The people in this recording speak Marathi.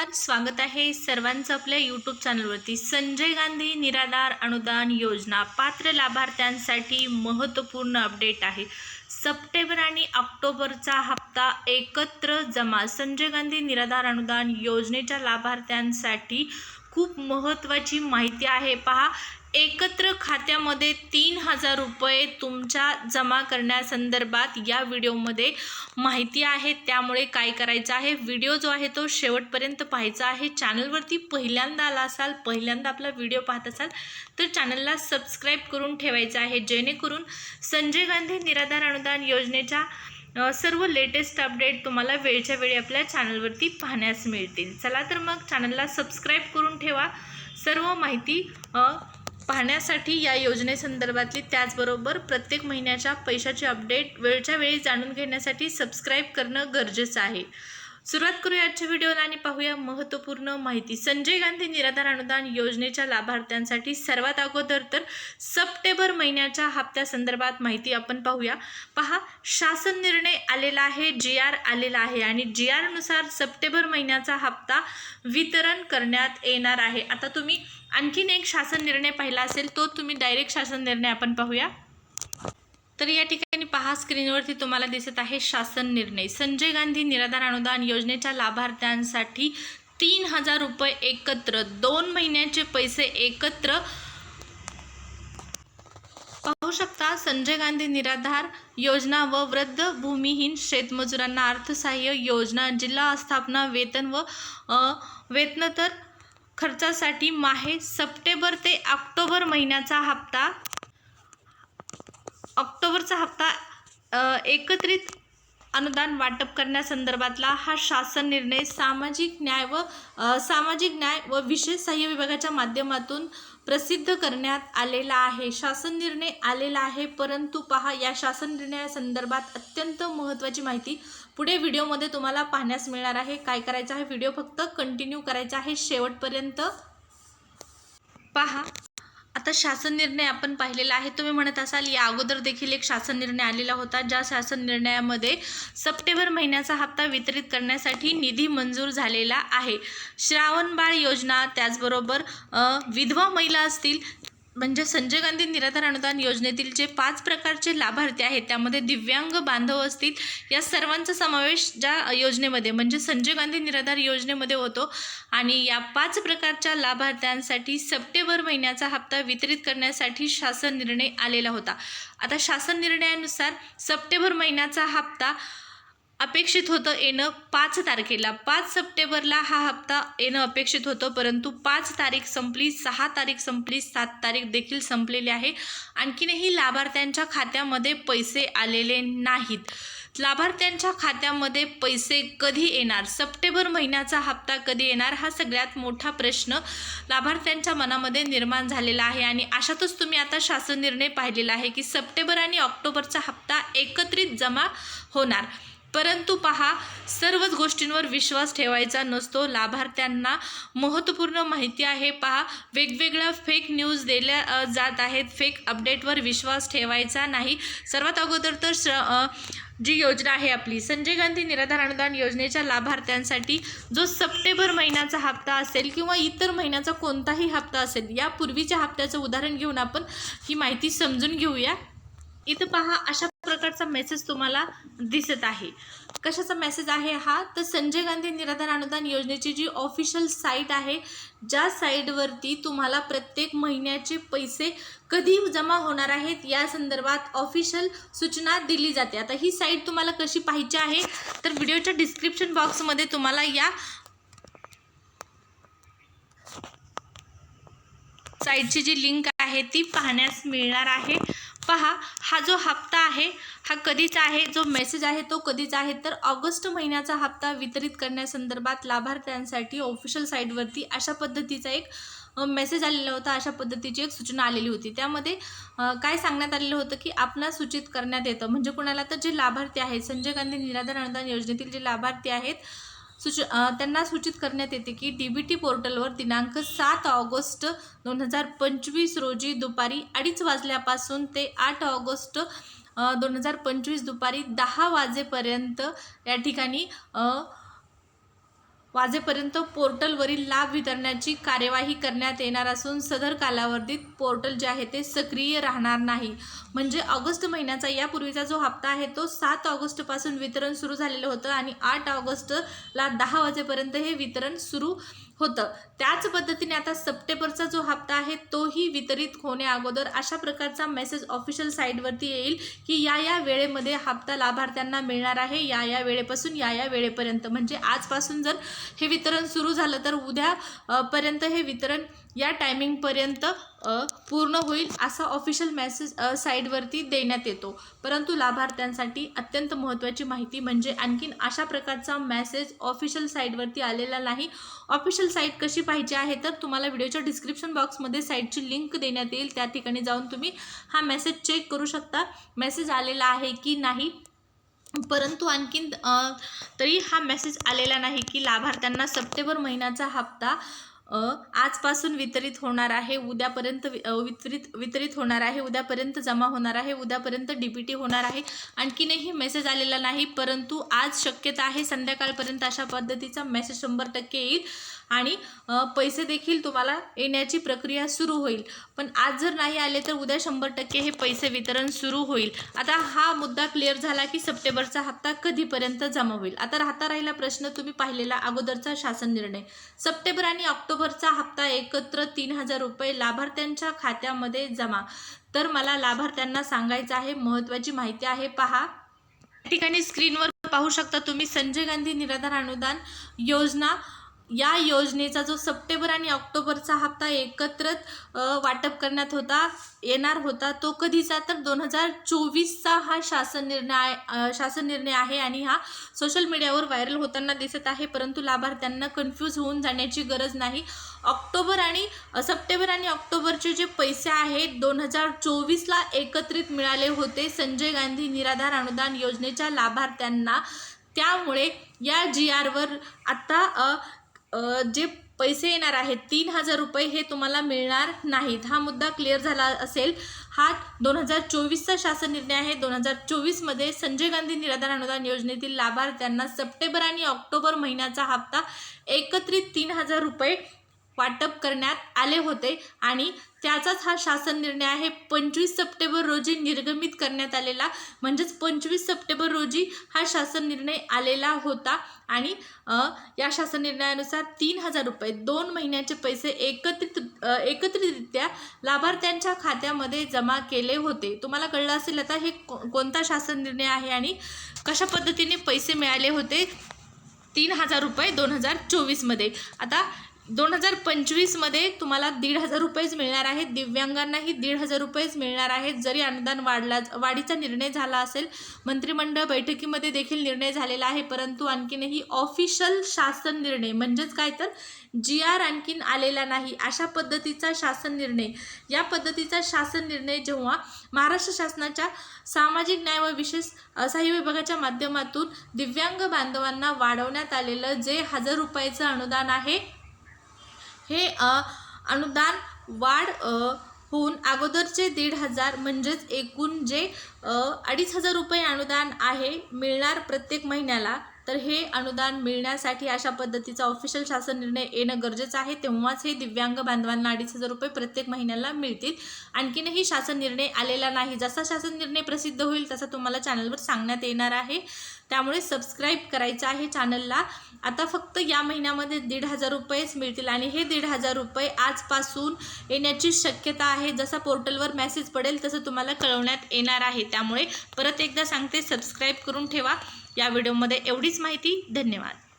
नमस्कार स्वागत आहे सर्वांचं आपल्या यूट्यूब चॅनलवरती संजय गांधी निराधार अनुदान योजना पात्र लाभार्थ्यांसाठी महत्त्वपूर्ण अपडेट आहे. सप्टेंबर आणि ऑक्टोबरचा हप्ता एकत्र जमा. संजय गांधी निराधार अनुदान योजनेच्या लाभार्थ्यांसाठी खूप महत्त्वाची माहिती आहे. पहा एकत्र खात्यामध्ये तीन हजार रुपये तुमच्या जमा करण्यासंदर्भात या व्हिडिओमध्ये माहिती आहे. त्यामुळे काय करायचं आहे? व्हिडिओ जो आहे तो शेवटपर्यंत पाहायचा आहे. चॅनलवरती पहिल्यांदा आला असाल पहिल्यांदा आपला व्हिडिओ पाहत असाल तर चॅनलला सबस्क्राईब करून ठेवायचं आहे. जेणेकरून संजय गांधी निराधार अनुदान योजनेच्या सर्व लेटेस्ट अपडेट तुम्हाला वेळच्या वेळी आपल्या चॅनलवरती पाहण्यास मिळतील. चला तर मग चॅनलला सबस्क्राईब करून ठेवा. सर्व माहिती पाहण्यासाठी या योजनेसंदर्भातली त्याचबरोबर प्रत्येक महिन्याच्या पैशाची अपडेट वेळच्या वेळी जाणून घेण्यासाठी सबस्क्राईब करणं गरजेचं आहे. सुरुवात करूया आजच्या व्हिडिओला आणि पाहूया महत्त्वपूर्ण माहिती. संजय गांधी निराधार अनुदान योजनेच्या लाभार्थ्यांसाठी सर्वात अगोदर तर सप्टेंबर महिन्याच्या हप्त्यासंदर्भात माहिती आपण पाहूया. पहा शासन निर्णय आलेला आहे जी आर आलेला आहे आणि जी आरनुसार सप्टेंबर महिन्याचा हप्ता वितरण करण्यात येणार आहे. आता तुम्ही आणखीन एक शासन निर्णय पाहिला असेल तो तुम्ही डायरेक्ट शासन निर्णय आपण पाहूया. तर या ठिकाणी पहा स्क्रीनवरती तुम्हाला दिसत आहे शासन निर्णय. संजय गांधी निराधार अनुदान योजनेच्या लाभार्थ्यांसाठी तीन हजार रुपये एकत्र दोन महिन्याचे पैसे एकत्र. पाहू शकता संजय गांधी निराधार योजना व वृद्ध भूमिहीन शेतमजुरांना अर्थसहाय्य योजना जिल्हा स्थापना वेतन व वेतनतर खर्चासाठी माहे सप्टेंबर ते ऑक्टोबर महिन्याचा हप्ता. ऑक्टोबरचा हप्ता एकत्रित अनुदान वाटप करण्यासंदर्भातला हा शासन निर्णय सामाजिक न्याय व सामाजिक न्याय व विशेष सहाय्य विभागाच्या माध्यमातून प्रसिद्ध करण्यात आलेला आहे. शासन निर्णय आलेला आहे परंतु पहा या शासन निर्णयासंदर्भात अत्यंत महत्त्वाची माहिती पुढे व्हिडिओमध्ये तुम्हाला पाहण्यास मिळणार आहे. काय करायचं आहे? व्हिडिओ फक्त कंटिन्यू करायचा आहे शेवटपर्यंत. पहा. आता शासन निर्णय आपण पाहिलेला आहे. तुम्ही म्हणत असाल या अगोदर देखील एक शासन निर्णय आलेला होता. ज्या शासन निर्णयामध्ये सप्टेंबर महिन्याचा हप्ता वितरित करण्यासाठी निधी मंजूर झालेला आहे. श्रावणबाळ योजना त्याचबरोबर विधवा महिला असतील म्हणजे संजय गांधी निराधार अनुदान योजनेतील जे पाच प्रकारचे लाभार्थी आहेत त्यामध्ये दिव्यांग बांधव असतील या सर्वांचा समावेश ज्या योजनेमध्ये म्हणजे संजय गांधी निराधार योजनेमध्ये होतो आणि या पाच प्रकारच्या लाभार्थ्यांसाठी सप्टेंबर महिन्याचा हप्ता वितरित करण्यासाठी शासन निर्णय आलेला होता. आता शासन निर्णयानुसार सप्टेंबर महिन्याचा हप्ता अपेक्षित होतं येणं पाच तारखेला. पाच सप्टेंबरला हा हप्ता येणं अपेक्षित होतं परंतु पाच तारीख संपली सहा तारीख संपली सात तारीख देखील संपलेली आहे. आणखीनही लाभार्थ्यांच्या खात्यामध्ये पैसे आलेले नाहीत. लाभार्थ्यांच्या खात्यामध्ये पैसे कधी येणार? सप्टेंबर महिन्याचा हप्ता कधी येणार? हा सगळ्यात मोठा प्रश्न लाभार्थ्यांच्या मनामध्ये निर्माण झालेला आहे आणि अशातच तुम्ही आता शासन निर्णय पाहिलेला आहे की सप्टेंबर आणि ऑक्टोबरचा हप्ता एकत्रित जमा होणार. परंतु पहा सर्वच गोष्टींवर विश्वास ठेवायचा नसतो. लाभार्थ्यांना महत्त्वपूर्ण माहिती आहे. पहा वेगवेगळ्या फेक न्यूज दिल्या जात आहेत. फेक अपडेटवर विश्वास ठेवायचा नाही. सर्वात अगोदर तर श जी योजना आहे आपली संजय गांधी निराधार अनुदान योजनेच्या लाभार्थ्यांसाठी जो सप्टेंबर महिन्याचा हप्ता असेल किंवा इतर महिन्याचा कोणताही हप्ता असेल या पूर्वीच्या हप्त्याचं उदाहरण घेऊन आपण ही माहिती समजून घेऊया. इथं पहा अशा प्रकारचा मेसेज तुम्हाला दिसत आहे. कशाचा मेसेज आहे हा? तर संजय गांधी निराधार अनुदान योजनेची जी ऑफिशियल साईट आहे ज्या साईटवरती तुम्हाला प्रत्येक महिन्याचे पैसे कधी जमा होणार आहेत या संदर्भात ऑफिशियल सूचना दिली जाते. आता ही साईट तुम्हाला कशी पाहिजे आहे तर व्हिडिओच्या डिस्क्रिप्शन बॉक्समध्ये तुम्हाला या साईटची जी लिंक आहे ती पाहण्यास मिळणार आहे. पहा हा जो हप्ता आहे हा कधीचा आहे? जो मेसेज आहे तो कधीचा आहे? तर ऑगस्ट महिन्याचा हप्ता वितरित करण्यासंदर्भात लाभार्थ्यांसाठी ऑफिशियल साईटवरती अशा पद्धतीचा एक मेसेज आलेला होता. अशा पद्धतीची एक सूचना आलेली होती. त्यामध्ये काय सांगण्यात आलेलं होतं की आपणास सूचित करण्यात येतं. म्हणजे कुणाला तर जे लाभार्थी आहेत संजय गांधी निराधार अनुदान योजनेतील जे लाभार्थी आहेत सूच त्यांना सूचित करण्यात येते की डी बी टी पोर्टलवर दिनांक सात ऑगस्ट दोन हजार पंचवीस रोजी दुपारी अडीच वाजल्यापासून ते आठ ऑगस्ट दोन हजार पंचवीस दुपारी दहा वाजेपर्यंत या ठिकाणी वाजेपर्यंत पोर्टलवरील लाभ वितरणाची कार्यवाही करण्यात येणार असून सदर कालावधीत पोर्टल जे आहे ते सक्रिय राहणार नाही. म्हणजे ऑगस्ट महिन्याचा यापूर्वीचा जो हप्ता आहे तो सात ऑगस्टपासून वितरण सुरू झालेलं होतं आणि आठ ऑगस्टला दहा वाजेपर्यंत हे वितरण सुरू होतं. त्याच पद्धतीने आता सप्टेंबरचा जो हप्ता आहे तोही वितरित होण्या अगोदर अशा प्रकारचा मेसेज ऑफिशियल साईटवरती येईल की या या वेळेमध्ये हप्ता लाभार्थ्यांना मिळणार आहे या या वेळेपासून या या वेळेपर्यंत. म्हणजे आजपासून जर हे वितरण सुरू झालं तर उद्या पर्यंत हे वितरण या टायमिंगपर्यंत पूर्ण होईल असा ऑफिशियल मेसेज साईडवरती साईटवरती देण्यात येतो. परंतु लाभार्थ्यांसाठी अत्यंत महत्त्वाची माहिती म्हणजे आणखीन अशा प्रकारचा मेसेज ऑफिशियल साईटवरती आलेला नाही. ऑफिशियल साईट कशी पाहिजे आहे तर तुम्हाला व्हिडिओच्या डिस्क्रिप्शन बॉक्समध्ये साईटची लिंक देण्यात येईल. त्या ठिकाणी जाऊन तुम्ही हा मेसेज चेक करू शकता. मेसेज आलेला आहे की नाही? परंतु आणखीन तरी हा मेसेज आलेला नाही की लाभार्थ्यांना सप्टेंबर महिन्याचा हप्ता आजपासून वितरित होणार आहे उद्यापर्यंत वितरित वितरित होणार आहे उद्यापर्यंत जमा होणार आहे उद्यापर्यंत डी पी टी होणार आहे. आणखीनही मेसेज आलेला नाही परंतु आज शक्यता आहे संध्याकाळपर्यंत अशा पद्धतीचा मेसेज शंभर टक्के येईल. आणि पैसे देखील तुम्हाला येण्याची प्रक्रिया सुरू होईल. पण आज जर नाही आले तर उद्या शंभर टक्के हे पैसे वितरण सुरू होईल. आता हा मुद्दा क्लिअर झाला की सप्टेंबरचा हप्ता कधीपर्यंत जमा होईल? आता राहता राहिला प्रश्न तुम्ही पाहिलेला अगोदरचा शासन निर्णय. सप्टेंबर आणि ऑक्टोबरचा हप्ता एकत्र तीन हजार रुपये लाभार्थ्यांच्या खात्यामध्ये जमा. तर मला लाभार्थ्यांना सांगायचं आहे महत्त्वाची माहिती आहे पहा. ठिकाणी स्क्रीनवर पाहू शकता तुम्ही संजय गांधी निराधार अनुदान योजना. या योजनेचा जो सप्टेंबर आणि ऑक्टोबरचा हप्ता एकत्रच वाटप करण्यात होता येणार होता तो कधीचा? तर दोन हजार चोवीसचा हा शासन निर्णय आहे- शासन निर्णय आहे आणि हा सोशल मीडियावर व्हायरल होताना दिसत आहे. परंतु लाभार्थ्यांना कन्फ्यूज होऊन जाण्याची गरज नाही. ऑक्टोबर आणि सप्टेंबर आणि ऑक्टोबरचे जे पैसे आहेत दोन हजार चोवीसला एकत्रित मिळाले होते. संजय गांधी निराधार अनुदान योजनेच्या लाभार्थ्यांना. त्यामुळे या जी आरवर आत्ता जे पैसे येणार आहेत तीन हजार रुपये हे तुम्हाला मिळणार नाहीत. हा मुद्दा क्लिअर झाला असेल. हा दोन हजार चोवीसचा शासन निर्णय आहे. दोन हजार चोवीसमध्ये संजय गांधी निराधार अनुदान योजनेतील लाभार्थ्यांना सप्टेंबर आणि ऑक्टोबर महिन्याचा हप्ता एकत्रित तीन हजार रुपये वाटप करण्यात आले होते आणि त्याचाच हा शासन निर्णय आहे. पंचवीस सप्टेंबर रोजी निर्गमित करण्यात आलेला म्हणजेच पंचवीस सप्टेंबर रोजी हा शासन निर्णय आलेला होता आणि या शासन निर्णयानुसार तीन हजार रुपये दोन महिन्याचे पैसे एकत्रित एकत्रितरित्या लाभार्थ्यांच्या खात्यामध्ये जमा केले होते. तुम्हाला कळलं असेल आता हे कोणता शासन निर्णय आहे आणि कशा पद्धतीने पैसे मिळाले होते? तीन हजार रुपये दोन हजार चोवीसमध्ये. आता दोन हजार पंचवीसमध्ये तुम्हाला दीड हजार रुपयेच मिळणार आहेत. दिव्यांगांनाही दीड हजार रुपयेच मिळणार आहेत. जरी अनुदान वाढला वाढीचा निर्णय झाला असेल मंत्रिमंडळ बैठकीमध्ये देखील निर्णय झालेला आहे. परंतु आणखीनही ऑफिशियल शासन निर्णय म्हणजेच काय तर? जी आर आणखीन आलेला नाही. अशा पद्धतीचा शासन निर्णय. या पद्धतीचा शासन निर्णय जेव्हा महाराष्ट्र शासनाच्या सामाजिक न्याय व विशेष अ, सहाय्य विभागाच्या माध्यमातून दिव्यांग बांधवांना वाढवण्यात आलेलं जे हजार रुपयाचं अनुदान आहे हे अनुदान वाढ होऊन अगोदरचे दीड हजार म्हणजेच एकूण जे अडीच हजार रुपये अनुदान आहे मिळणार प्रत्येक महिन्याला. तर हे अनुदान मिळण्यासाठी अशा पद्धतीचा ऑफिशियल शासन निर्णय येणं गरजेचं आहे. तेव्हाच हे दिव्यांग बांधवांना अडीच हजार रुपये प्रत्येक महिन्याला मिळतील. आणखीनही शासन निर्णय आलेला नाही. जसा शासन निर्णय प्रसिद्ध होईल तसा तुम्हाला चॅनलवर सांगण्यात येणार आहे. त्यामुळे सबस्क्राईब करायचं आहे चॅनलला आता फक्त या महिन्यामध्ये दीड हजार रुपयेच मिळतील आणि हे दीड हजार रुपये आजपासून येण्याची शक्यता आहे. जसा पोर्टलवर मेसेज पडेल तसं तुम्हाला कळवण्यात येणार आहे. त्यामुळे परत एकदा सांगते सबस्क्राईब करून ठेवा. या व्हिडिओमध्ये एवढीच माहिती. धन्यवाद.